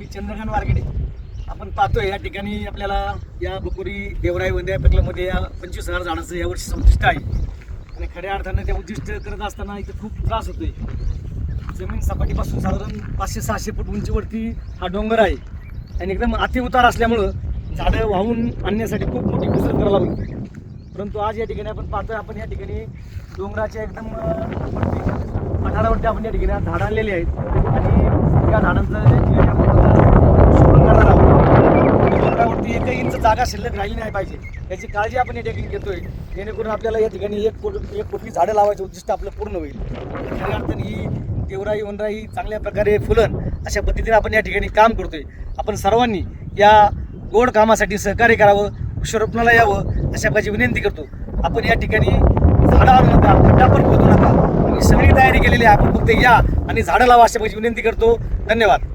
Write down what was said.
मी चंद्रकांत वारगडे. आपण पाहतोय या ठिकाणी आपल्याला या बकुरी देवराई वंद्या प्रकल्पामध्ये या पंचवीस हजार झाडांचं यावर्षी उद्दिष्ट आहे. आणि खऱ्या अर्थानं ते उद्दिष्ट करत असताना इथं खूप त्रास होतोय. जमीन सपाटीपासून साधारण पाचशे सहाशे फूट उंचीवरती हा डोंगर आहे. आणि एकदम अतिउतार असल्यामुळं झाडं वाहून आणण्यासाठी खूप मोठी कसरत करावी लागली. परंतु आज या ठिकाणी आपण पाहतोय आपण या ठिकाणी डोंगराच्या एकदम पठारावरती आपण या ठिकाणी झाडं आणलेली आहेत. आणि या झाडांचं या ठिकाणी आपण आता शोधून काढणार आहोत डोंगरावरती एकही इंच जागा शिल्लक राहिली नाही पाहिजे. याची काळजी आपण या ठिकाणी घेतोय. जेणेकरून आपल्याला या ठिकाणी एक कोटी एक कोटी झाडं लावायचं उद्दिष्ट आपलं पूर्ण होईल. खऱ्या अर्थाने ही देवराई वनराई चांगल्या प्रकारे फुलन अशा पद्धतीने आपण या ठिकाणी काम करतोय. आपण सर्वांनी या गोड कामासाठी सहकार्य करावं वृक्षारोपणाला यावं अशा प्रकारची विनंती करतो. आपण या ठिकाणी झाडं आणू नका खड्डा पण खोदू नका. आम्ही सगळी तयारी केलेली आहे. आपण फक्त या आणि झाडं लावा अशा प्रकारची विनंती करतो. धन्यवाद.